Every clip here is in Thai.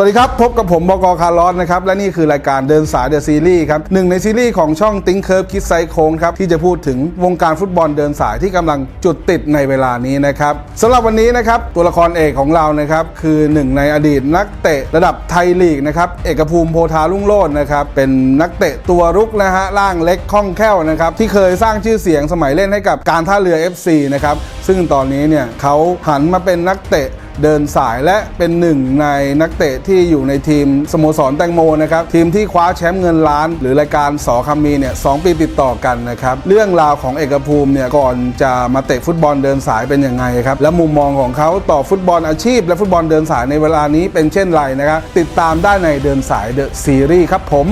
สวัสดีครับ พบกับผมบกคาร์ลอสนะครับ และนี่คือรายการเดินสายเดอะซีรีส์ครับหนึ่งในซีรีส์ของช่องติ้งเคิร์ฟคิดไซโค้งครับ ที่จะพูดถึงวงการฟุตบอลเดินสายที่กำลังจุดติดในเวลานี้นะครับสำหรับวันนี้นะครับ ตัวละครเอกของเรานะครับ คือหนึ่งในอดีตนักเตะระดับไทยลีกนะครับ เอกภูมิโพธาลุ่งโลดนะครับ เป็นนักเตะตัวรุกนะฮะร่างเล็กคล่องแคล่วนะครับที่เคยสร้างชื่อเสียงสมัยเล่นให้กับการท่าเรือ FC นะครับซึ่งตอนนี้เนี่ยเขาหันมาเป็นนักเตะ เดินสายและเป็นหนึ่งในนักเตะที่อยู่ในทีมสโมสรแตงโมนะครับทีมที่คว้าแชมป์เงินล้าน หรือรายการสอคำมีเนี่ยสองปีติดต่อกันนะครับเรื่องราวของเอกภูมิเนี่ยก่อนจะมาเตะฟุตบอลเดินสายเป็นยังไงครับและมุมมองของเขาต่อฟุตบอลอาชีพ และฟุตบอลเดินสายในเวลานี้เป็นเช่นไรนะครับติดตามได้ในเดินสายเดอะซีรีส์ครับผม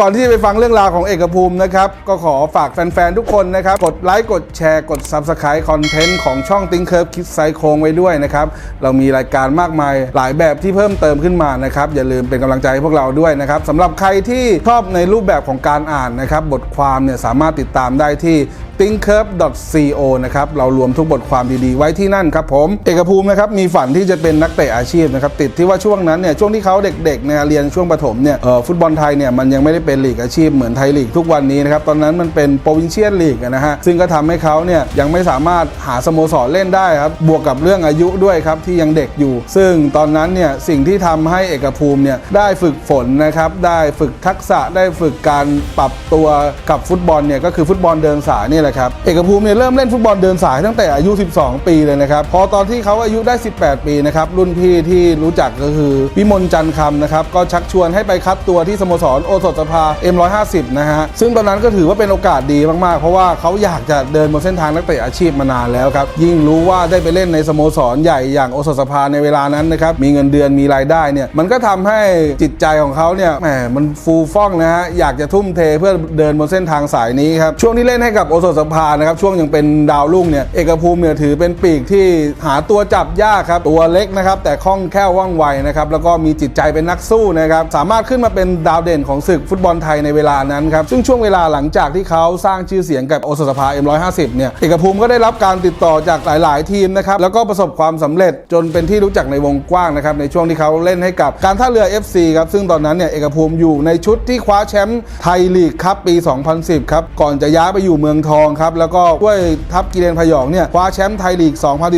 ก่อนที่จะไปฟังเรื่องราวของเอกภูมินะครับ ก็ขอฝากแฟนๆ ทุกคนนะครับ กดไลค์ กดแชร์ กด Subscribe คอนเทนต์ของช่องติ้งเคิร์ฟคิดไซโคงไว้ด้วยนะครับ เรามีรายการมากมายหลายแบบที่เพิ่มเติมขึ้นมานะครับ อย่าลืมเป็นกำลังใจให้พวกเราด้วยนะครับสำหรับใครที่ชอบในรูปแบบของการอ่านนะครับ บทความเนี่ยสามารถติดตามได้ที่ thinkcurve.co นะครับ เรารวมทุกบทความดีๆ ไว้ที่นั่นครับผม เอกภูมินะครับ มีฝันที่จะเป็นนักเตะอาชีพนะครับ ติดที่ว่าช่วงนั้นเนี่ย ช่วงที่เขาเด็กๆเนี่ยเรียนช่วงประถมเนี่ยฟุตบอลไทยเนี่ยมันยังไม่ได้เป็นลีกอาชีพเหมือนไทยลีกทุกวันนี้นะครับตอนนั้นมันเป็นโปรวินเชียนลีกนะฮะซึ่งก็ทำให้เขาเนี่ยยังไม่สามารถหาสโมสรเล่นได้ครับบวกกับเรื่องอายุด้วยครับที่ยังเด็กอยู่ ซึ่งตอนนั้นเนี่ยสิ่งที่ทำให้เอกภูมิเนี่ยได้ฝึกฝนนะครับได้ฝึกทักษะได้ฝึกการปรับตัวกับฟุตบอลเนี่ยก็คือฟุตบอลเดินสายนี่แหละครับเอกภูมิเนี่ยเริ่มเล่นฟุตบอลเดินสายตั้งแต่อายุ 12 ปีเลยนะครับพอตอนที่เขาอายุได้ 18 ปีนะครับรุ่นพี่ที่รู้จักก็คือวิมลจันทร์คำนะครับก็ชักชวนให้ไปคัดตัวที่สโมสรโอสถสภา M150 นะฮะ ซึ่งตอนนั้นก็ถือว่าเป็นโอกาสดีมาก ๆ เพราะว่าเขาอยากจะเดินบนเส้นทางนักเตะอาชีพมานานแล้วครับ ยิ่งรู้ว่าได้ไปเล่นในสโมสรใหญ่อย่างโอสถสภาในเวลานั้นนะครับ มีเงินเดือนมีรายได้เนี่ย มันก็ทำให้จิตใจของเขาเนี่ย แหม มันฟูฟ่องนะฮะ อยากจะทุ่มเทเพื่อเดินบนเส้นทางสายนี้ครับ ช่วงที่เล่นให้กับโอสถสภานะครับ ช่วงยังเป็นดาวรุ่งเนี่ย เอกภูมิเนี่ยถือเป็นปีกที่หาตัวจับยากครับ ตัวเล็กนะครับ แต่คล่องแคล่วว่องไวนะครับ แล้วก็มีจิตใจเป็นนักสู้นะครับ สามารถขึ้นมาเป็นดาวเด่นของศึกฟุตบอลไทยในเวลานั้นครับ ซึ่งช่วงเวลาหลังจากที่เขาสร้างชื่อเสียงกับโอสถสภา M150 เนี่ยเอกภูมิก็ได้รับการติดต่อจากหลาย ๆ ทีมนะครับแล้วก็ประสบความสำเร็จจนเป็นที่รู้จักในวงกว้างนะครับในช่วงที่เขาเล่นให้กับการท่าเรือ FC ครับซึ่งตอนนั้นเนี่ยเอกภูมิอยู่ในชุดที่คว้าแชมป์ไทยลีกครับปี 2010 ครับก่อนจะย้ายไปอยู่เมืองทองครับแล้วก็ด้วยทัพกีเรนพยองเนี่ยคว้าแชมป์ไทยลีก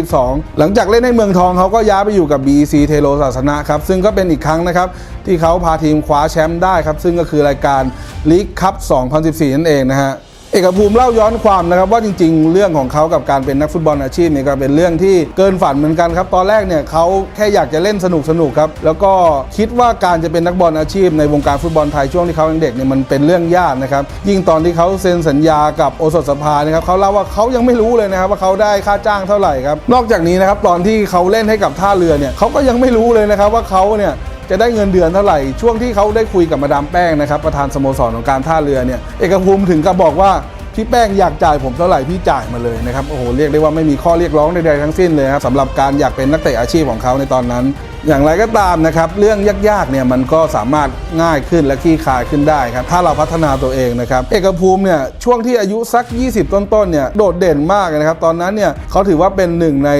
2012 หลังจากเล่นให้เมืองทองเขาก็ย้ายไปอยู่กับ BEC เทโลศาสนะครับซึ่งก็เป็นอีกครั้งนะครับ ที่เขาพาทีมคว้าแชมป์ได้ครับ ซึ่งก็คือรายการลีกคัพ 2014 นั่นเองนะฮะเอกภูมิเล่าย้อนความนะครับว่าจริง ๆ เรื่องของเขากับการเป็นนักฟุตบอลอาชีพเนี่ยก็เป็นเรื่องที่เกินฝันเหมือนกันครับ ตอนแรกเนี่ยเขาแค่อยากจะเล่นสนุกสนุกๆครับ แล้วก็คิดว่าการจะเป็นนักบอลอาชีพในวงการฟุตบอลไทยช่วงที่เขายังเด็กเนี่ยมันเป็นเรื่องยากนะครับ ยิ่งตอนที่เขาเซ็นสัญญากับโอสถสภานะครับเขาเล่าว่าเขายังไม่รู้เลยนะครับว่าเขาได้ค่าจ้างเท่าไหร่ครับนอกจากนี้นะครับตอนที่เขาเล่นให้กับท่าเรือเนี่ยเขาก็ยังไม่รู้เลยนะครับว่าเขาเนี่ย จะได้เงินเดือนเท่าไหร่ ช่วงที่เขาได้คุยกับมาดามแป้งนะครับประธานสโมสรของการท่าเรือเนี่ยเอกภูมิถึงกับบอกว่าพี่แป้งอยากจ่ายผมเท่าไหร่พี่จ่ายมาเลยนะครับโอ้โหเรียกได้ว่าไม่มีข้อเรียกร้องใดๆทั้งสิ้นเลยครับสำหรับการอยากเป็นนักเตะอาชีพของเขาในตอนนั้น อย่างไรก็ตามนะครับ เรื่องยากๆเนี่ยมันก็สามารถง่ายขึ้นและขี้คายขึ้นได้ครับ ถ้าเราพัฒนาตัวเองนะครับ เอกภูมิเนี่ยช่วงที่อายุสัก 20 ต้นๆเนี่ยโดดเด่นมากนะครับ ตอนนั้นเนี่ยเขาถือว่าเป็นหนึ่งใน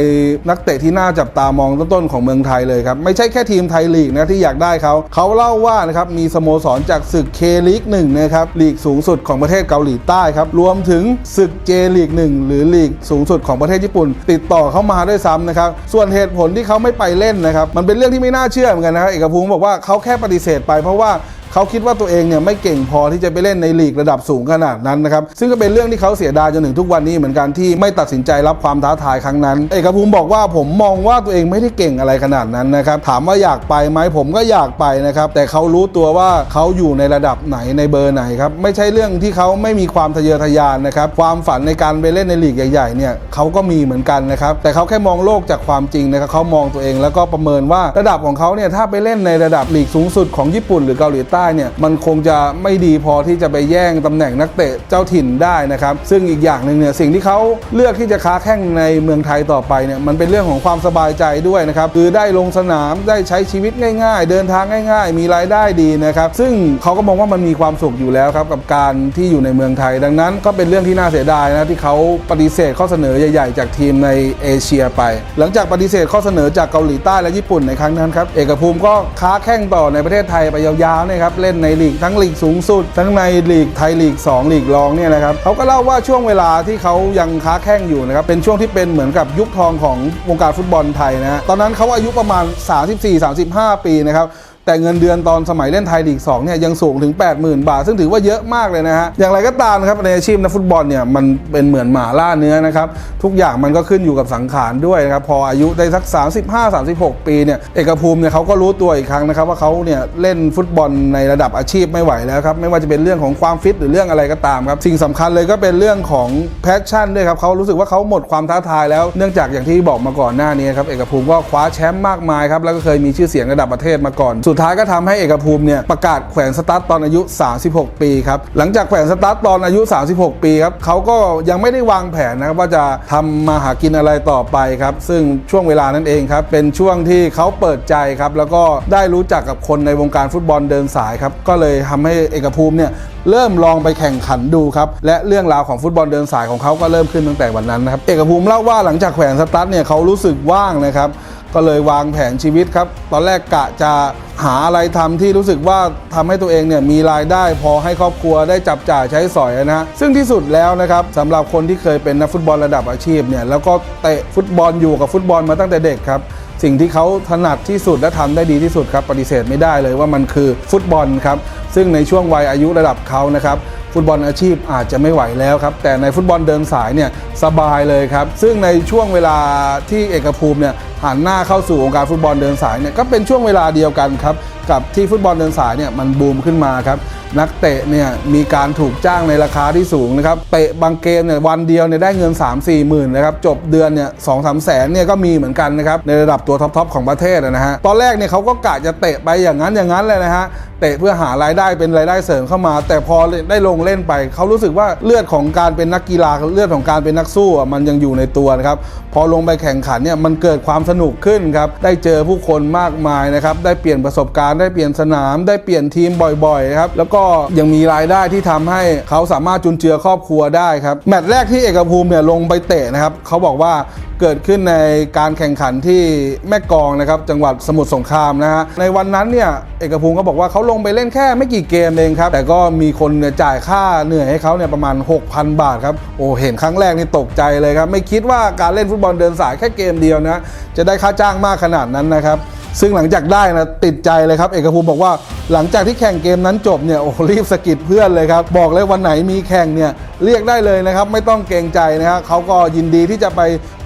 นักเตะที่น่าจับตามองต้นๆของเมืองไทยเลยครับ ไม่ใช่แค่ทีมไทยลีกนะที่อยากได้เขา เขาเล่าว่านะครับมีสโมสรจากศึกเคลีกหนึ่งนะครับลีกสูงสุดของประเทศเกาหลีใต้ครับรวมถึงศึกเจลีกหนึ่งหรือลีกสูงสุดของประเทศญี่ปุ่น ติดต่อเข้ามาด้วยซ้ำนะครับส่วนเหตุผลที่เขาไม่ไปเล่นนะครับมันเป็นเรื่องที่ไม่น่าเชื่อเหมือนกันนะเอกภูมิบอกว่าเขาแค่ปฏิเสธไปเพราะว่า เขาคิดว่าตัวเองเนี่ยไม่เก่งพอที่จะไปเล่นในลีกระดับสูงขนาดนั้นนะครับซึ่งก็เป็นเรื่องที่เขาเสียดายจนถึงทุกวันนี้เหมือนกันที่ไม่ตัดสินใจรับความท้าทายครั้งนั้น เอกภูมิบอกว่าผมมองว่าตัวเองไม่ได้เก่งอะไรขนาดนั้นนะครับถามว่าอยากไปไหมผมก็อยากไปนะครับแต่เขารู้ตัวว่าเขาอยู่ในระดับไหนในเบอร์ไหนครับไม่ใช่เรื่องที่เขาไม่มีความทะเยอทะยานนะครับความฝันในการไปเล่นในลีกใหญ่ๆเนี่ยเขาก็มีเหมือนกันนะครับแต่เขาแค่มองโลกจากความจริงนะครับเขามองตัวเองแล้วก็ประเมินว่าระดับของเขาเนี่ยถ้าไปเล่นในระดับลีกสูงสุดของญี่ปุ่นหรือเกาหลีใต้ได้เนี่ยมันคงจะไม่ดีพอที่จะไปแย่งตำแหน่งนักเตะเจ้าถิ่นได้นะครับซึ่งอีกอย่างหนึ่งเนี่ยสิ่งที่เขาเลือกที่จะค้าแข่งในเมืองไทยต่อไปเนี่ยมันเป็นเรื่องของความสบายใจด้วยนะครับคือได้ลงสนามได้ใช้ชีวิตง่าย ๆ เดินทางง่าย ๆ มีรายได้ดีนะครับซึ่งเขาก็มองว่ามันมีความสุขอยู่แล้วครับกับการที่อยู่ในเมืองไทย ดังนั้นก็เป็นเรื่องที่น่าเสียดายนะที่เขาปฏิเสธข้อเสนอใหญ่ ๆ จากทีมในเอเชียไป หลังจากปฏิเสธข้อเสนอจากเกาหลีใต้และญี่ปุ่นในครั้งนั้นครับเอกภูมิก็ค้าแข่งต่อในประเทศไทยไปยาวๆนะครับเล่นในลีกทั้งลีกสูงสุด ทั้งในลีกไทยลีก 2 ลีกรองเนี่ยนะครับเขาก็เล่าว่าช่วงเวลาที่เขายังค้าแข่งอยู่นะครับเป็นช่วงที่เป็นเหมือนกับยุคทองของวงการฟุตบอลไทยนะฮะตอนนั้นเขาอายุประมาณ 34-35 ปีนะครับ แต่เงินเดือนตอนสมัยเล่นไทยลีก2เนี่ยยังสูงถึง 80,000 บาท ซึ่งถือว่าเยอะมากเลยนะฮะ อย่างไรก็ตามนะครับในอาชีพนักฟุตบอลเนี่ยมันเป็นเหมือนหมาล่าเนื้อนะครับ ทุกอย่างมันก็ขึ้นอยู่กับสังขารด้วยนะครับ พออายุได้สัก 35-36 ปีเนี่ยเอกภูมิเนี่ยเขาก็รู้ตัวอีกครั้งนะครับ ว่าเขาเนี่ยเล่นฟุตบอลในระดับอาชีพไม่ไหวแล้วครับไม่ว่าจะเป็นเรื่องของความฟิตหรือเรื่องอะไรก็ตามครับสิ่งสำคัญเลยก็เป็นเรื่องของแพชชั่นด้วยครับเขารู้สึกว่าเขาหมดความท้าทายแล้วเนื่องจากอย่างที่บอกมาก่อนหน้านี้ครับเอกภูมิก็คว้าแชมป์มากมายครับแล้วก็เคยมีชื่อเสียงระดับประเทศมาก่อนสุดท้ายก็ทำให้เอกภูมิเนี่ยประกาศแขวนสตาร์ทตอนอายุ 36 ปีครับหลังจากแขวนสตาร์ทตอนอายุ 36 ปีครับเขาก็ยังไม่ได้วางแผนนะครับว่าจะทำมาหากินอะไรต่อไปครับซึ่งช่วงเวลานั้นเองครับเป็นช่วงที่เขาเปิดใจครับแล้วก็ได้รู้จักกับคนในวงการฟุตบอลเดินสายครับก็เลยทำให้เอกภูมิเนี่ยเริ่มลองไปแข่งขันดูครับ และเรื่องราวของฟุตบอลเดินสายของเขาก็เริ่มขึ้นตั้งแต่วันนั้นนะครับ เอกภูมิเล่าว่าหลังจากแขวนสตาร์ทเนี่ยเขารู้สึกว่างนะครับ ก็เลยวางแผนชีวิตครับ ตอนแรกกะจะหาอะไรทำที่รู้สึกว่าทำให้ตัวเองเนี่ยมีรายได้พอให้ครอบครัวได้จับจ่ายใช้สอยนะฮะซึ่งที่สุดแล้วนะครับสำหรับคนที่เคยเป็นนักฟุตบอลระดับอาชีพเนี่ยแล้วก็เตะฟุตบอลอยู่กับฟุตบอลมาตั้งแต่เด็กครับสิ่งที่เขาถนัดที่สุดและทำได้ดีที่สุดครับปฏิเสธไม่ได้เลยว่ามันคือฟุตบอลครับซึ่งในช่วงวัยอายุระดับเขานะครับฟุตบอลอาชีพอาจจะไม่ไหวแล้วครับ แต่ในฟุตบอลเดินสายเนี่ยสบายเลยครับ ซึ่งในช่วงเวลาที่เอกภูมิเนี่ย หันหน้าเข้าสู่วงการฟุตบอลเดินสายเนี่ยก็เป็นช่วงเวลาเดียวกันครับกับที่ฟุตบอลเดินสายเนี่ยมันบูมขึ้นมาครับนักเตะเนี่ยมีการถูกจ้างในราคาที่สูงนะครับเตะบางเกมเนี่ยวันเดียวเนี่ยได้เงิน 3 4หมื่นนะครับจบเดือนเนี่ยสองสามแสนเนี่ยก็มีเหมือนกันนะครับในระดับตัวท็อปๆของประเทศนะฮะตอนแรกเนี่ยเขาก็กะจะเตะไปอย่างนั้นอย่างนั้นเลยนะฮะเตะเพื่อหารายได้เป็นรายได้เสริมเข้ามา แต่พอได้ลงเล่นไป เขารู้สึกว่าเลือดของการเป็นนักกีฬาเลือดของการเป็นนักสู้มันยังอยู่ในตัวนะครับพอลงไปแข่งขันเนี่ยมันเกิดความสนุกขึ้นครับ ได้เจอผู้คนมากมายนะครับ ได้เปลี่ยนประสบการณ์ ได้เปลี่ยนสนาม ได้เปลี่ยนทีมบ่อยๆครับ แล้วก็ยังมีรายได้ที่ทำให้เขาสามารถจุนเจือครอบครัวได้ครับ แมตช์แรกที่เอกภูมิเนี่ยลงไปเตะนะครับ เขาบอกว่า เกิดขึ้นในการแข่งขันที่แม่กองนะครับจังหวัดสมุทรสงครามนะฮะในวันนั้นเนี่ยเอกภูมิก็บอกว่าเขาลงไปเล่นแค่ไม่กี่เกมเองครับแต่ก็มีคนจ่ายค่าเหนื่อยให้เขาเนี่ยประมาณ 6,000 บาทครับโอ้เห็นครั้งแรกนี่ตกใจเลยครับไม่คิดว่าการเล่นฟุตบอลเดินสายแค่เกมเดียวนะจะได้ค่าจ้างมากขนาดนั้นนะครับซึ่งหลังจากได้นะติดใจเลยครับ เอกภูมิบอกว่าหลังจากที่แข่งเกมนั้นจบเนี่ยโอ้รีบสะกิดเพื่อนเลยครับ บอกเลยวันไหนมีแข่งเนี่ยเรียกได้เลยนะครับ ไม่ต้องเกรงใจนะครับเขาก็ยินดีที่จะไป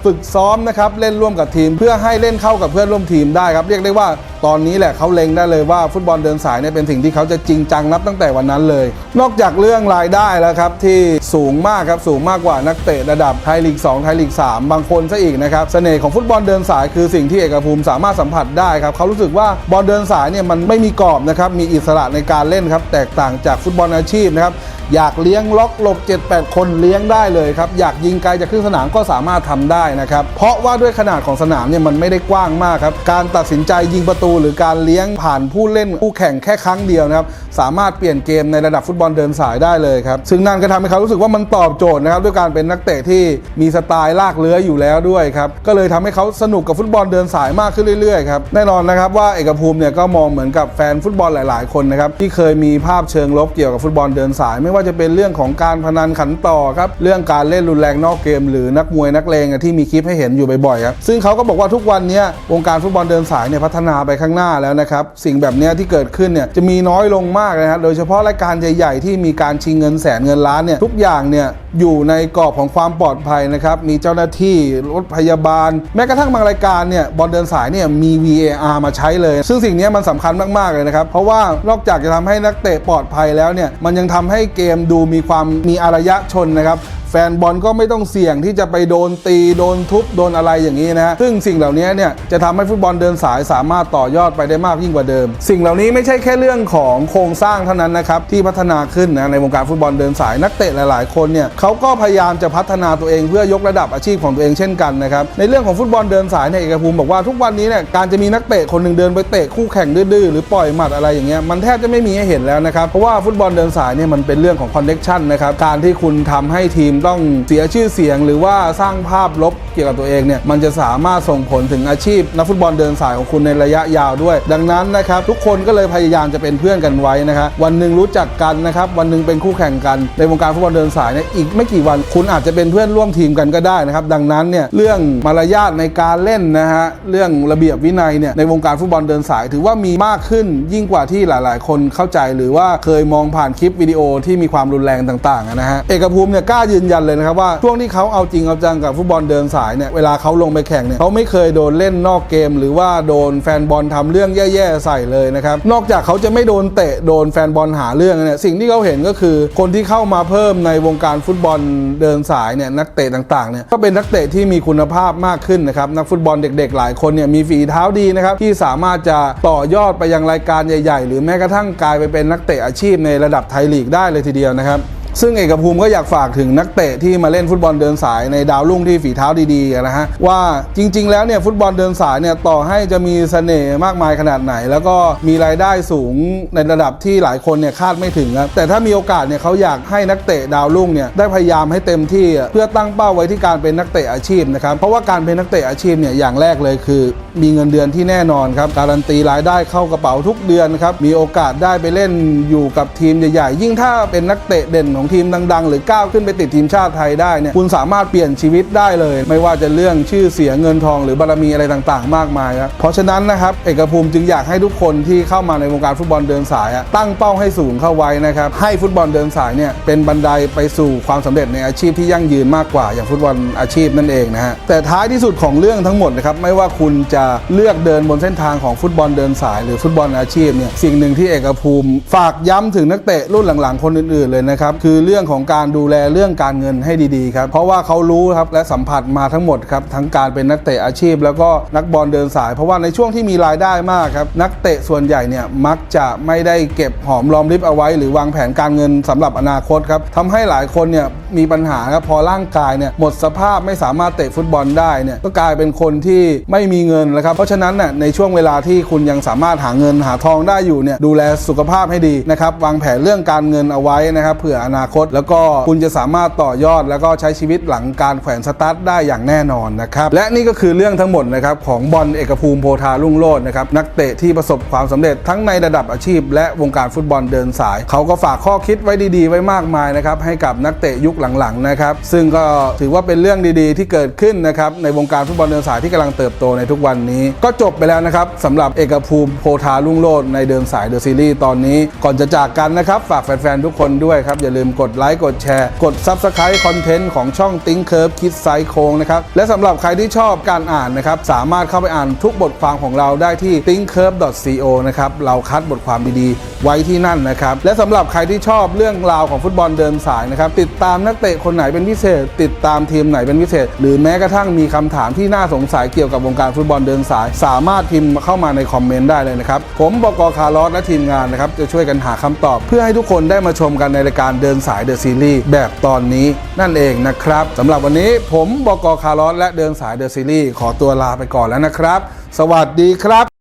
ฝึกซ้อมนะครับเล่นร่วมกับทีม เพื่อให้เล่นเข้ากับเพื่อนร่วมทีมได้ครับเรียกได้ว่าตอนนี้แหละเขาเล็งได้เลยว่าฟุตบอลเดินสายเนี่ยเป็นสิ่งที่เขาจะจริงจังนับตั้งแต่วันนั้นเลย นอกจากเรื่องรายได้แล้วครับที่สูงมากครับสูงมากกว่านักเตะระดับไทยลีก2ไทยลีก 3 บางคนซะอีกนะครับเสน่ห์ของฟุตบอลเดินสายคือสิ่งที่เอกภูมิสามารถสัมผัสได้ครับเขารู้สึกว่าบอลเดินสายเนี่ยมันไม่มีกรอบนะครับมีอิสระในการเล่นครับแตกต่างจากฟุตบอลอาชีพนะครับ อยากเลี้ยงล็อกหลบ 7-8 คนเลี้ยงได้เลยครับ อยากยิงไกลจากครึ่งสนามก็สามารถทำได้นะครับ เพราะว่าด้วยขนาดของสนามเนี่ยมันไม่ได้กว้างมากครับ การตัดสินใจยิงประตูหรือการเลี้ยงผ่านผู้เล่นผู้แข่งแค่ครั้งเดียวนะครับ สามารถเปลี่ยนเกมในระดับฟุตบอลเดินสายได้เลยครับ ซึ่งนั่นก็ทำให้เขารู้สึกว่ามันตอบโจทย์นะครับด้วยการเป็นนักเตะที่มีสไตล์ลากเลื้อยอยู่แล้วด้วยครับ ก็เลยทำให้เขาสนุกกับฟุตบอลเดินสายมากขึ้นเรื่อยๆครับ แน่นอนนะครับว่าเอกภูมิเนี่ยก็มองเหมือนกับแฟนฟุตบอลหลาย ๆ คนนะครับที่เคยมีภาพเชิงลบเกี่ยวกับฟุตบอลเดินสายไม่ว่าจะเป็นเรื่องของการพนันขันต่อครับเรื่องการเล่นรุนแรงนอกเกม หรือนักมวยนักเลงที่มีคลิปให้เห็นอยู่บ่อยๆครับซึ่งเขาก็บอกว่าทุกวันนี้วงการฟุตบอลเดินสายเนี่ยพัฒนาไปข้างหน้าแล้วนะครับสิ่งแบบนี้ที่เกิดขึ้นเนี่ยจะมีน้อยลงมากนะครับโดยเฉพาะรายการใหญ่ๆที่มีการชิงเงินแสนเงินล้านเนี่ยทุกอย่างเนี่ยอยู่ในกรอบของความปลอดภัยนะครับมีเจ้าหน้าที่รถพยาบาล แม้กระทั่งบางรายการเนี่ยบอลเดินสายเนี่ยมี VAR มาใช้เลย ซึ่งสิ่งนี้มันสำคัญมากๆเลยนะครับเพราะว่านอกจากจะทำให้นักเตะปลอดภัยแล้วเนี่ยมันยังทำให้เกมดูมีความมีอารยะชนนะครับแฟนบอลก็ไม่ต้องเสี่ยงที่จะไปโดนตีโดนทุบโดนอะไรอย่างนี้นะฮะซึ่งสิ่งเหล่านี้เนี่ยจะทำให้ฟุตบอลเดินสายสามารถต่อยอดไปได้มากยิ่งกว่าเดิม สิ่งเหล่านี้ไม่ใช่แค่เรื่องของโครงสร้างเท่านั้นนะครับที่พัฒนาขึ้นนะในวงการฟุตบอลเดินสายนักเตะหลาย ๆ คนเนี่ยเขาก็พยายามจะพัฒนาตัวเองเพื่อยกระดับอาชีพของตัวเองเช่นกันนะครับในเรื่องของฟุตบอลเดินสายเนี่ยเอกภูมิบอกว่าทุกวันนี้เนี่ยการจะมีนักเตะคนหนึ่งเดินไปเตะคู่แข่งดื้อหรือปล่อยหมัดอะไรอย่างเงี้ยมันแทบจะไม่มีให้เห็นแล้วนะครับเพราะว่าฟุตบอลเดินสายเนี่ยมันเป็นเรื่องของคอนเน็ชันนะครับการที่คุณทำให้ทีมต้องเสียชื่อเสียง หรือว่าสร้างภาพลบเกี่ยวกับตัวเองเนี่ยมันจะสามารถส่งผลถึงอาชีพนักฟุตบอลเดินสายของคุณในระยะยาวด้วย ดังนั้นนะครับทุกคนก็เลยพยายามจะเป็นเพื่อนกันไว้นะครับวันหนึ่งรู้จักกันนะครับวันหนึ่งเป็นคู่แข่งกันในวงการฟุตบอลเดินสายเนี่ยอีกไม่กี่วันคุณอาจจะเป็นเพื่อนร่วมทีมกันก็ได้นะครับดังนั้นเนี่ยเรื่องมารยาทในการเล่นนะฮะเรื่องระเบียบวินัยเนี่ยในวงการฟุตบอลเดินสาย ถือว่ามีมากขึ้นยิ่งกว่าที่หลาย ๆ คนเข้าใจหรือว่าเคยมองผ่านคลิปวิดีโอที่มีความรุนแรงต่าง ๆ นะฮะเอกภูมิเนี่ยกล้ายืนยันเลยนะครับว่าช่วงที่เขาเอาจริงเอาจังกับฟุตบอลเดินสายเนี่ยเวลาเขาลงไปแข่งเนี่ยเขาไม่เคยโดนเล่นนอกเกม หรือว่าโดนแฟนบอลทำเรื่องแย่ๆใส่เลยนะครับนอกจากเขาจะไม่โดนเตะโดนแฟนบอลหาเรื่องเนี่ยสิ่งที่เขาเห็นก็คือ คนที่เข้ามาเพิ่มในวงการฟุตบอลเดินสายเนี่ยนักเตะต่างๆเนี่ยก็เป็นนักเตะที่มีคุณภาพมากขึ้นนะครับนักฟุตบอลเด็ก ๆ หลายคนเนี่ยมีฝีเท้าดีนะครับที่สามารถจะต่อยอดไปยังรายการใหญ่ ๆ หรือแม้กระทั่งกลายไปเป็นนักเตะอาชีพในระดับไทยลีกได้เลยทีเดียวนะครับ ซึ่งเอกภูมิก็อยากฝากถึงนักเตะที่มาเล่นฟุตบอลเดินสายในดาวรุ่งที่ฝีเท้าดีๆนะฮะว่าจริง ๆ แล้วเนี่ยฟุตบอลเดินสายเนี่ยต่อให้จะมีเสน่ห์มากมายขนาดไหน แล้วก็มีรายได้สูงในระดับที่หลายคนเนี่ยคาดไม่ถึงครับแต่ถ้ามีโอกาสเนี่ยเขาอยากให้นักเตะดาวรุ่งเนี่ยได้พยายามให้เต็มที่เพื่อตั้งเป้าไว้ที่การเป็นนักเตะอาชีพนะครับเพราะว่าการเป็นนักเตะอาชีพเนี่ยอย่างแรกเลยคือ มีเงินเดือนที่แน่นอนครับการันตีรายได้เข้ากระเป๋าทุกเดือนครับมีโอกาสได้ไปเล่นอยู่กับทีมใหญ่ๆ ยิ่งถ้าเป็นนักเตะเด่นของทีมดัง ๆ หรือก้าวขึ้นไปติดทีมชาติไทยได้เนี่ยคุณสามารถเปลี่ยนชีวิตได้เลย ไม่ว่าจะเรื่องชื่อเสียงเงินทองหรือบารมีอะไรต่างๆ มากมายครับเพราะฉะนั้นนะครับเอกภูมิจึงอยากให้ทุกคนที่เข้ามาในวงการฟุตบอลเดินสายตั้งเป้าให้สูงเข้าไว้นะครับให้ฟุตบอลเดินสายเนี่ยเป็นบันไดไปสู่ความสำเร็จในอาชีพที่ยั่งยืนมากกว่าอย่างฟุตบอลอาชีพนั่นเองนะฮะแต่ท้ายที่สุดของเรื่องทั้งหมดนะครับไม่ว่าคุณจะเลือกเดินบนเส้นทางของฟุตบอลเดินสาย หรือฟุตบอลอาชีพเนี่ยสิ่งหนึ่งที่เอกภูมิ ฝากย้ำถึงนักเตะรุ่นหลังๆ คนอื่นๆเลยนะครับคืือเรื่องของการดูแลเรื่องการเงินให้ดีๆครับเพราะว่าเขารู้ครับและสัมผัสมาทั้งหมดครับทั้งการเป็นนักเตะอาชีพ แล้วก็นักบอลเดินสาย เพราะว่าในช่วงที่มีรายได้มากครับนักเตะส่วนใหญ่เนี่ยมักจะไม่ได้เก็บหอมรอมริบเอาไว้ หรือวางแผนการเงินสำหรับอนาคตครับทำให้หลายคนเนี่ยมีปัญหาครับพอร่างกายเนี่ยหมดสภาพไม่สามารถเตะฟุตบอลได้เนี่ยก็กลายเป็นคนที่ไม่มีเงินแล้วครับเพราะฉะนั้นน่ะในช่วงเวลาที่คุณยังสามารถหาเงินหาทองได้อยู่เนี่ยดูแลสุขภาพให้ดีนะครับวางแผนเรื่องการเงินเอาไว้นะครับเผื่ออนาคต แล้วก็คุณจะสามารถต่อยอด แล้วก็ใช้ชีวิตหลังการแขวนสตาร์ทได้อย่างแน่นอนนะครับ และนี่ก็คือเรื่องทั้งหมดนะครับของบอลเอกภูมิโพธารุ่งโรจน์นะครับนักเตะที่ประสบความสำเร็จทั้งในระดับอาชีพ และวงการฟุตบอลเดินสาย เขาก็ฝากข้อคิดไว้ดีๆ ไว้มากมายนะครับให้กับนักเตะยุคหลังๆนะครับซึ่งก็ถือว่าเป็นเรื่องดีๆ ที่เกิดขึ้นนะครับในวงการฟุตบอลเดินสายที่กำลังเติบโตในทุกวันนี้ ก็จบไปแล้วนะครับสำหรับเอกภูมิโพธารุ่งโรจน์ในเดินสายเดอะซีรีส์ตอนนี้ ก่อนจะจากกันนะครับฝากแฟนๆทุกคนด้วยครับอย่าลืมกดไลค์กดแชร์ กด Subscribe คอนเทนต์ของช่องติ้งเคิร์ฟคิดไซโคงนะครับและสำหรับใครที่ชอบการอ่านนะครับสามารถเข้าไปอ่านทุกบทความของเราได้ที่ thinkcurve.co นะครับเราคัดบทความดีๆ ไว้ที่นั่นนะครับและสำหรับใครที่ชอบเรื่องราวของฟุตบอลเดินสายนะครับติดตามนักเตะคนไหนเป็นพิเศษ ติดตามทีมไหนเป็นพิเศษ หรือแม้กระทั่งมีคำถามที่น่าสงสัยเกี่ยวกับวงการฟุตบอลเดินสาย สามารถพิมพ์เข้ามาในคอมเมนต์ได้เลยนะครับผมบกคาร์ลอสและทีมงานนะครับจะช่วยกันหาคำตอบ เพื่อให้ทุกคนได้มาชมกันในรายการเดินสายเดอะซีรีส์แบบตอนนี้นั่นเองนะครับสำหรับวันนี้ผมบกคาร์ลอสและเดินสายเดอะซีรีส์ขอตัวลาไปก่อนแล้วนะครับ สวัสดีครับ